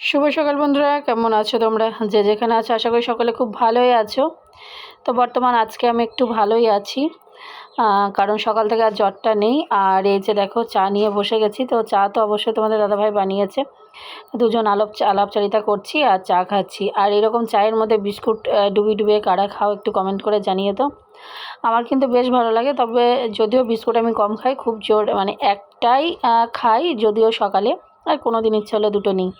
শুভ সকাল বন্ধুরা কেমন আছো তোমরা? যে যেখানে আছো আশা করি সকলে খুব ভালোই আছো। তো বর্তমান আজকে আমি একটু ভালোই আছি কারণ সকাল থেকে আর জ্বরটা নেই। আর এই যে দেখো চা নিয়ে বসে গেছি। তো চা তো অবশ্যই তোমাদের দাদাভাই বানিয়েছে। দুজন আলাপ আলাপচারিতা করছি আর চা খাচ্ছি। আর এরকম চায়ের মধ্যে বিস্কুট আহ, ডুবিয়ে ডুবিয়ে কারা খাও একটু কমেন্ট করে জানিয়ে তো আমার কিন্তু বেশ ভালো লাগে তবে যদিও বিস্কুট আমি কম খাই খুব জোর মানে একটাই খাই যদিও সকালে। আর কোনো দিন ইচ্ছে হলে দুটো নিই।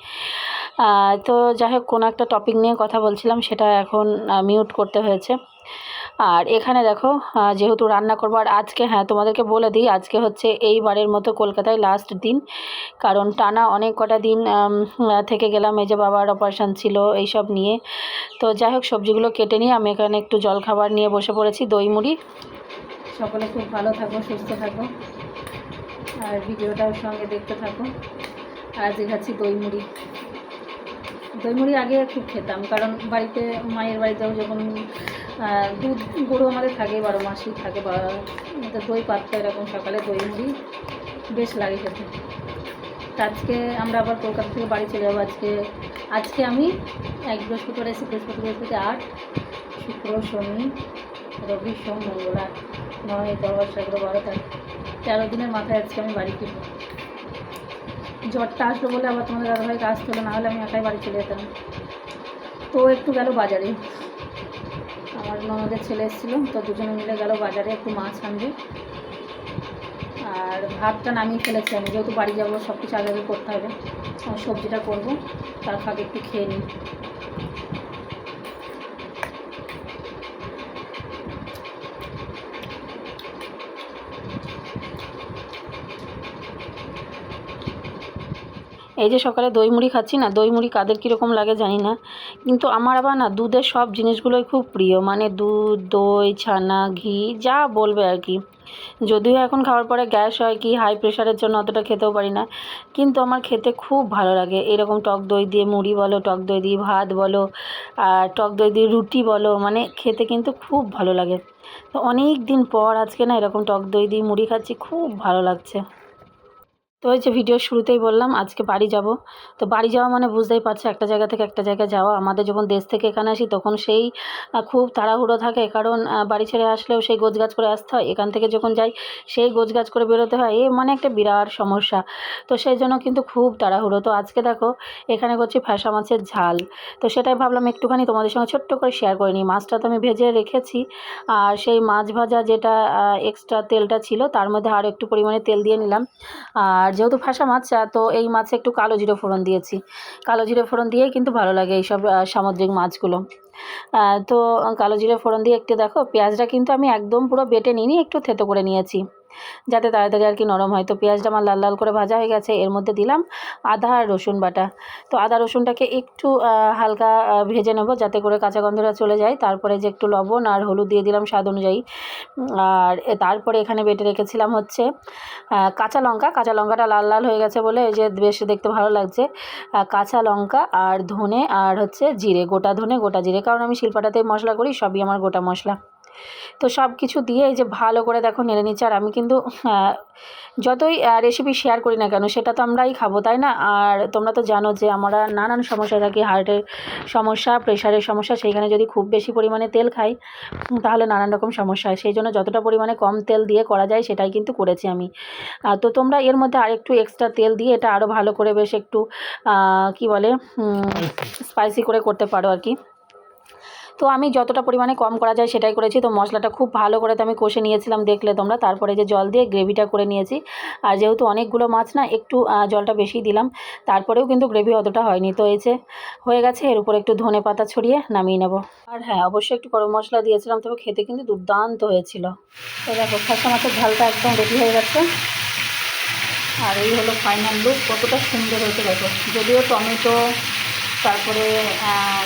তো যাই হোক কোনো একটা টপিক নিয়ে কথা বলছিলাম, সেটা এখন মিউট করতে হয়েছে। আর এখানে দেখো যেহেতু রান্না করব, আর আজকে হ্যাঁ তোমাদেরকে বলে দিই, আজকে হচ্ছে এইবারের মতো কলকাতায় লাস্ট দিন। কারণ টানা অনেক কটা দিন থেকে গেলাম, এই যে বাবার অপারেশান ছিল, এইসব নিয়ে। তো যাই হোক সবজিগুলো কেটে নিয়ে আমি এখানে একটু জলখাবার নিয়ে বসে পড়েছি, দই মুড়ি। সকলে খুব ভালো থাকো, সুস্থ থাকো। আর ভিডিওটার সঙ্গে দেখতে থাকো। আর আজকে খাচ্ছি দই মুড়ি। দই মুড়ি আগে খুব খেতাম, কারণ বাড়িতে মায়ের বাড়িতেও যখন দুধ, গরু আমাদের থাকে, বারো মাসই থাকে, বা দই পাত্তা এরকম সকালে দই মুড়ি বেশ লাগে খেতে। আজকে আমরা আবার কলকাতা থেকে বাড়ি চলে যাব আজকে। আজকে আমি এক বৃহস্পতিবার এসে বৃহস্পতি বৃহস্পতি আট, শুক্র, শনি, রবি, সোম, মঙ্গল, আট, নয়, দশ, এগারো, বারো, তেরো তেরো দিনের মাথায় আজকে আমি বাড়ি ফিরবো। জ্বরটা আসলো বলে আবার তোমাদের দাদাভাইকে আসতে হলো, নাহলে আমি একাই বাড়ি চলে যেতাম। তো একটু গেল বাজারে। আমার ননদের ছেলে এসেছিল, তো দুজনে মিলে গেল বাজারে একটু মাছ আনবে। আর ভাতটা নামিয়ে ফেলেছি আমি, যেহেতু বাড়ি যাব সব কিছু আগে করতে হবে। সবজিটা করব, তার ফাঁকে একটু খেয়ে নিই। এই যে সকালে দই মুড়ি খাচ্ছি না, দই মুড়ি কাদের কীরকম লাগে জানি না। কিন্তু আমার আবার না দুধের সব জিনিসগুলোই খুব প্রিয় মানে দুধ, দই, ছানা, ঘি, যা বলবে আর কি। যদিও এখন খাওয়ার পরে গ্যাস হয় কি হাই প্রেশারের জন্য অতটা খেতেও পারি না, কিন্তু আমার খেতে খুব ভালো লাগে। এরকম টক দই দিয়ে মুড়ি বলো, টক দই দিয়ে ভাত বলো, আর টক দই দিয়ে রুটি বলো মানে খেতে কিন্তু খুব ভালো লাগে। তো অনেক দিন পর আজকে না এরকম টক দই দিয়ে মুড়ি খাচ্ছি, খুব ভালো লাগছে। তো ওই যে ভিডিওর শুরুতেই বললাম, আজকে বাড়ি যাব। তো বাড়ি যাওয়া মানে বুঝতেই পারছ, একটা জায়গা থেকে একটা জায়গায় যাওয়া। আমাদের যখন দেশ থেকে এখানে আসি, তখন সেই খুব তাড়াহুড়ো থাকে। কারণ বাড়ি ছেড়ে আসলেও সেই গোছগাছ করে আসতে হয়। এখান থেকে যখন যাই, সেই গোছগাছ করে বেরোতে হয়। এ মানে একটা বিরাট সমস্যা। তো সেই জন্য কিন্তু খুব তাড়াহুড়ো। তো আজকে দেখো, এখানে করছি ফ্যাসা মাছের ঝাল। তো সেটাই ভাবলাম একটুখানি তোমাদের সঙ্গে ছোট্ট করে শেয়ার করে নিই। মাছটা তো আমি ভেজে রেখেছি। আর সেই মাছ ভাজা যেটা এক্সট্রা তেলটা ছিল, তার মধ্যে আরও একটু পরিমাণে তেল দিয়ে নিলাম। আর যেহেতু ফাঁসা মাছ তো এই মাছে একটু কালো জিরে ফোড়ন দিয়েছি। কালো জিরে ফোড়ন দিয়েই কিন্তু ভালো লাগে এইসব সামুদ্রিক মাছগুলো। তো কালো জিরে ফোড়ন দিয়ে একটু দেখো, পেঁয়াজটা কিন্তু আমি একদম পুরো বেটে নিয়ে একটু থেতো করে নিয়েছি। যাতে তাড়াতাড়ি আর কি নরম হয়। তো পেঁয়াজটা আমার লাল লাল করে ভাজা হয়ে গেছে। এর মধ্যে দিলাম আদা আর রসুন বাটা। তো আদা রসুনটাকে একটু হালকা ভেজে নেব যাতে করে কাঁচা গন্ধটা চলে যায়। তারপরে যে একটু লবণ আর হলুদ দিয়ে দিলাম স্বাদ অনুযায়ী। আর তারপরে এখানে বেটে রেখেছিলাম হচ্ছে কাঁচা লঙ্কা। কাঁচা লঙ্কাটা লাল লাল হয়ে গেছে বলে এই যে বেশ দেখতে ভালো লাগছে। কাঁচা লঙ্কা আর ধনে আর হচ্ছে জিরে। গোটা ধনে, গোটা জিরে। কারণ আমি শিলপাটাতেই মশলা করি, সবই আমার গোটা মশলা। তো সব কিছু দিয়ে এই যে ভালো করে দেখো নেড়ে নিচ্ছে। আর আমি কিন্তু যতই রেসিপি শেয়ার করি না কেন সেটা তো আমরাই খাব তাই না? আর তোমরা তো জানো যে আমরা নানান সমস্যা থাকি হার্টের সমস্যা প্রেশারের সমস্যা সেইখানে যদি খুব বেশি পরিমাণে তেল খাই তাহলে নানান রকম সমস্যা হয়। সেই জন্য যতটা পরিমাণে কম তেল দিয়ে করা যায় সেটাই কিন্তু করেছি আমি। তো তোমরা এর মধ্যে আরেকটু এক্সট্রা তেল দিয়ে এটা আরও ভালো করে বেশ একটু কি বলে স্পাইসি করে করতে পারো আর কি। তো আমি যতটা পরিমাণে কম করা যায় সেটাই করেছি। তো মশলাটা খুব ভালো করে তো আমি কষে নিয়েছিলাম দেখলে তোমরা। তারপরে যে জল দিয়ে গ্রেভিটা করে নিয়েছি। আর যেহেতু অনেকগুলো মাছ না, একটু জলটা বেশি দিলাম। তারপরেও কিন্তু গ্রেভি অতটা হয়নি। তো এই যে হয়ে গেছে, এর উপর একটু ধনে পাতা ছড়িয়ে নামিয়ে নেব। আর হ্যাঁ অবশ্যই একটু গরম মশলা দিয়েছিলাম, তবে খেতে কিন্তু দুর্দান্ত হয়েছিল। তো দেখো খাসা মাছের ঝালটা একদম রেডি হয়ে গেছে। আর এই হলো ফাইনাল লুক কতটা সুন্দর হয়েছে দেখো। যদিও টমেটো তারপরে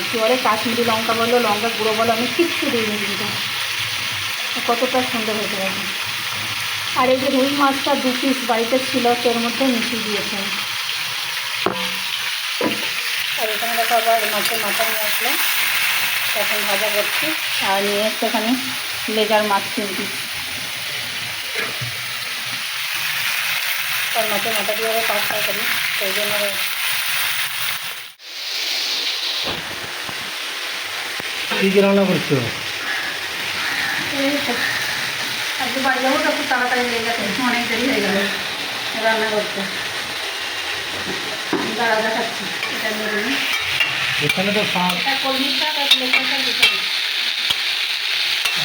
কী বলে, কাশ্মীরি লঙ্কা বলো, লঙ্কা গুঁড়ো বলো, আমি কিচ্ছু দিইনি কিন্তু। কতটা সুন্দর হয়েছে দেখো। আর এই যে রুই মাছটা দু পিস বাড়িতে ছিল এর মধ্যে মিশিয়ে দিয়েছেন আর এখানে দেখো আবার মাছের মাথা নিয়ে আসলো। এখন ভাজা করছি। আর নিয়ে এসছে এখানে লেজার মাছ কিনছি তার মাছের মাথা দিয়ে আবার পাঁচটা করি, সেই জন্য কী কী রান্না করছ। আজকে বাড়ি যাব তো খুব তাড়াতাড়ি হয়ে গেছে অনেক দেরি হয়ে গেল রান্না করতে দাঁড়া দেখাচ্ছি এটা নিয়ে। এখানে তো শাক এটা কলমি শাক আর লেখা শাক দিই।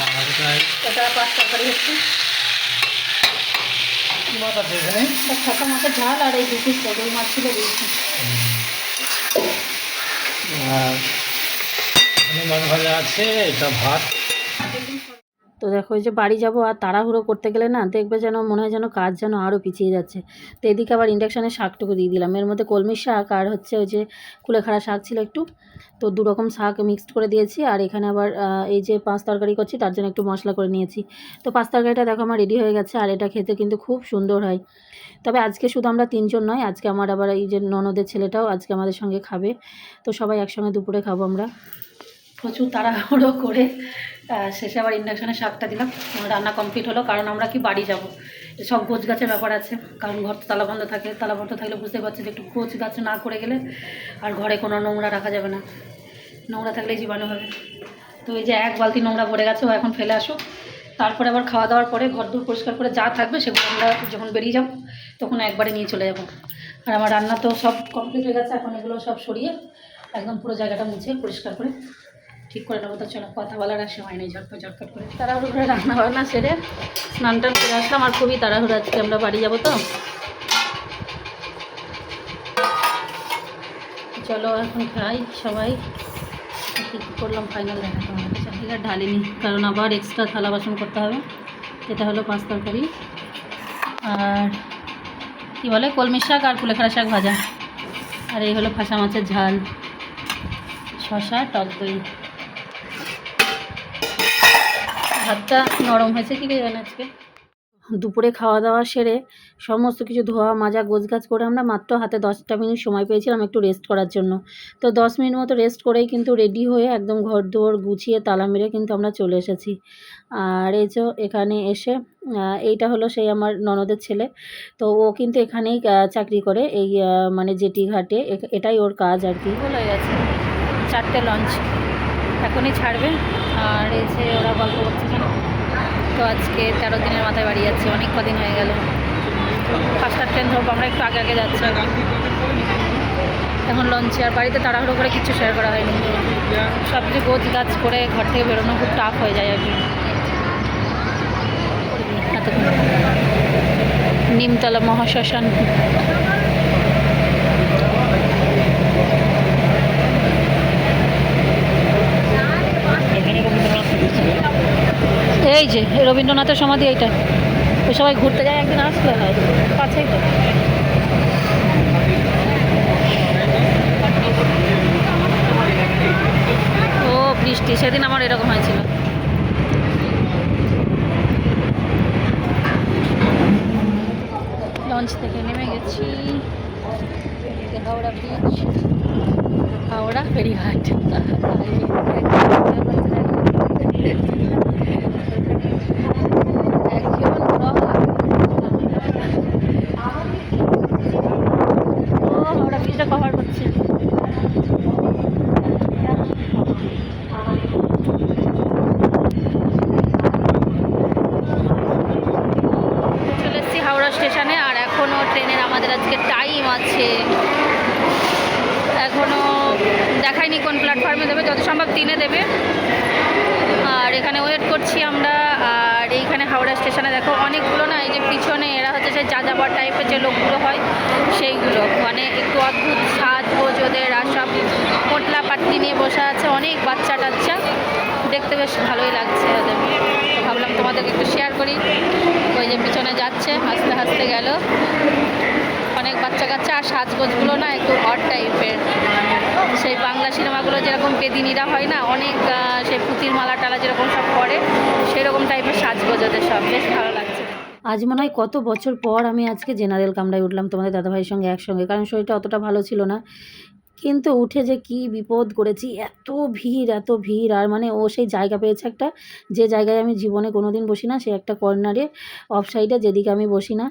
আর এটা পাঁচ তরকারি হচ্ছে মাছ আছে এখানে এটা মাছের ঝাল আর এই দু পটল মাছ ছিল আর এখানে তো দেখো, এই যে বাড়ি যাব আর তাড়াহুড়ো করতে গেলে না, দেখবে যেন, মনে হয় যেন কাজ যেন আরও পিছিয়ে যাচ্ছে। তো এদিকে আবার ইন্ডাকশানে শাকটুকু দিয়ে দিলাম। এর মধ্যে কলমি শাক আর হচ্ছে ওই যে কুলেখাড়া শাক ছিল একটু। তো দু রকম শাক মিক্সড করে দিয়েছি আর এখানে আবার এই যে পাঁচ তরকারি করছি, তার জন্য একটু মশলা করে নিয়েছি। তো পাঁচ তরকারিটা দেখো আমার রেডি হয়ে গেছে আর এটা খেতে কিন্তু খুব সুন্দর হয়। তবে আজকে শুধু আমরা তিনজন নয়, আজকে আমার আবার এই যে ননদের ছেলেটাও আজকে আমাদের সঙ্গে খাবে। তো সবাই একসঙ্গে দুপুরে খাব আমরা। প্রচুর তাড়াহুড়ো করে শেষে আবার ইন্ডাকশানে শাকটা দিলাম। রান্না কমপ্লিট হলো, কারণ আমরা কি বাড়ি যাব? সব গোছ গাছের ব্যাপার আছে, কারণ ঘর তো তালা বন্ধ থাকে। তালাবন্ধ থাকলে বুঝতে পারছি যে একটু গোছ গাছ না করে গেলে আর ঘরে কোনো নোংরা রাখা যাবে না। নোংরা থাকলে জীবাণু হবে। তো এই যে এক বালতি নোংরা ভরে গেছে, ও এখন ফেলে আসো তারপরে আবার খাওয়া দাওয়ার পরে ঘর দূর পরিষ্কার করে যা থাকবে সেগুলো আমরা যখন বেরিয়ে যাব, তখন একবারে নিয়ে চলে যাব। আর আমার রান্না তো সব কমপ্লিট হয়ে গেছে, এখন এগুলো সব সরিয়ে একদম পুরো জায়গাটা মুছে পরিষ্কার করে ঠিক করে নেব তো চলো কথা বলার আর সময় নেই, ঝটপট ঝটপট করে। তাড়াহুড়ো করে রান্না বান্না সেরে স্নান টান করে আসলাম, আর খুবই তাড়াহুড়ো আজকে আমরা বাড়ি যাব তো। চলো এখন খাই সবাই। কী করলাম? ফাইনাল দেখা তোমার কাছে ঠিক ঢালিনি, কারণ আবার এক্সট্রা থালা বাসন করতে হবে এটা হলো পাঁচ তরকারি। আর কী বলে? কলমি শাক আর কুলেখাড়া শাক ভাজা। আর এই হলো ফাঁসা মাছের ঝাল। শশা টক দই। ভাতটা নরম হয়েছে কি জানি আজকে? দুপুরে খাওয়া দাওয়া সেরে সমস্ত কিছু ধোয়া মাজা গোছগাছ করে আমরা মাত্র হাতে দশটা মিনিট সময় পেয়েছিলাম একটু রেস্ট করার জন্য। তো দশ মিনিট মতো রেস্ট করেই কিন্তু রেডি হয়ে একদম ঘর দুয়ার গুছিয়ে তালা মেরে কিন্তু আমরা চলে এসেছি। আর এই যে এখানে এসে এইটা হলো সেই আমার ননদের ছেলে। তো ও কিন্তু এখানেই চাকরি করে এই মানে জেটি ঘাটে। এটাই ওর কাজ আর কি। হয়ে গেছে চারটে লঞ্চ এখনই ছাড়বে। আর এই যে ওরা গল্প করছে। তো আজকে তেরো দিনের মাথায় বাড়ি যাচ্ছে, অনেক কদিন হয়ে গেল। পাঁচটা ট্রেন ধরবো, আমরা একটু আগে আগে যাচ্ছি এখন লঞ্চে আর বাড়িতে তাড়াহুড়ো করে কিছু শেয়ার করা হয়নি। সব কিছু গোছ গাছ করে ঘর থেকে বেরোনো খুব টাফ হয়ে যায় আর কি। নিমতলা মহাশ্মশান। এই যে রবীন্দ্রনাথের সমাধি এইটা। ওই সবাই ঘুরতে যায়, একদিন আসলে কাছেই তো। ও, বৃষ্টি। সেদিন আমার এরকম হয়েছিল লঞ্চ থেকে নেমে গেছি এদিকে হাওড়া বিচ হাওড়া ফেরিঘাট একজন ও হাওড়া ব্রিজটা কভার করছে চলে এসেছি হাওড়া স্টেশনে আর এখনও ট্রেনের আমাদের আজকে টাইম আছে। এখনও দেখায়নি কোন প্ল্যাটফর্মে দেবে, যত সম্ভব তিনে দেবে। আর এখানে ওয়েট করছি আমরা, আর এইখানে হাওড়া স্টেশনে দেখো, অনেকগুলো না এই যে পিছনে এরা হচ্ছে সেই যাযাবর টাইপের যে লোকগুলো হয়, সেইগুলো। মানে একটু অদ্ভুত সাজ গোজ ওদের আর সব পোটলা পাটলি নিয়ে বসে আছে অনেক বাচ্চা টাচ্চা। দেখতে বেশ ভালোই লাগছে ওদের। ভাবলাম তোমাদেরকে একটু শেয়ার করি। ওই যে পিছনে যাচ্ছে, হাসতে হাসতে গেল। অনেক বাচ্চা কাচ্চা আর সাজগোজগুলো না একটু হট টাইপের সেই বাংলা সিনেমাগুলো যেরকম পেদিনীরা হয় না, অনেক সেই পুঁতির মালা টালা যেরকম সব পরে, সেরকম টাইপের সাজগোজ ওদের সব। বেশ ভালো লাগছে আজ মনে হয় কত বছর পর আমি আজকে জেনারেল কামড়ায় উঠলাম তোমাদের দাদাভাইয়ের সঙ্গে একসঙ্গে, কারণ শরীরটা অতটা ভালো ছিল না। কিন্তু উঠে যে কি বিপদ করেছি, এত ভিড় এত ভিড়। আর মানে ও সেই জায়গা পেয়েছে একটা, যে জায়গায় আমি জীবনে কোনো দিন বসি না, সে একটা কর্নারে অফ সাইডে যেদিকে আমি বসি না।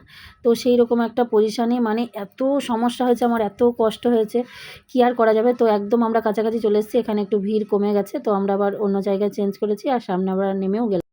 তো সেই রকম একটা পজিশানে মানে এত সমস্যা হয়েছে, আমার এত কষ্ট হয়েছে। কী আর করা যাবে? তো একদম আমরা কাছাকাছি চলে এসেছি, এখানে একটু ভিড় কমে গেছে। তো আমরা আবার অন্য জায়গায় চেঞ্জ করেছি, আর সামনে আবার নেমেও গেলাম।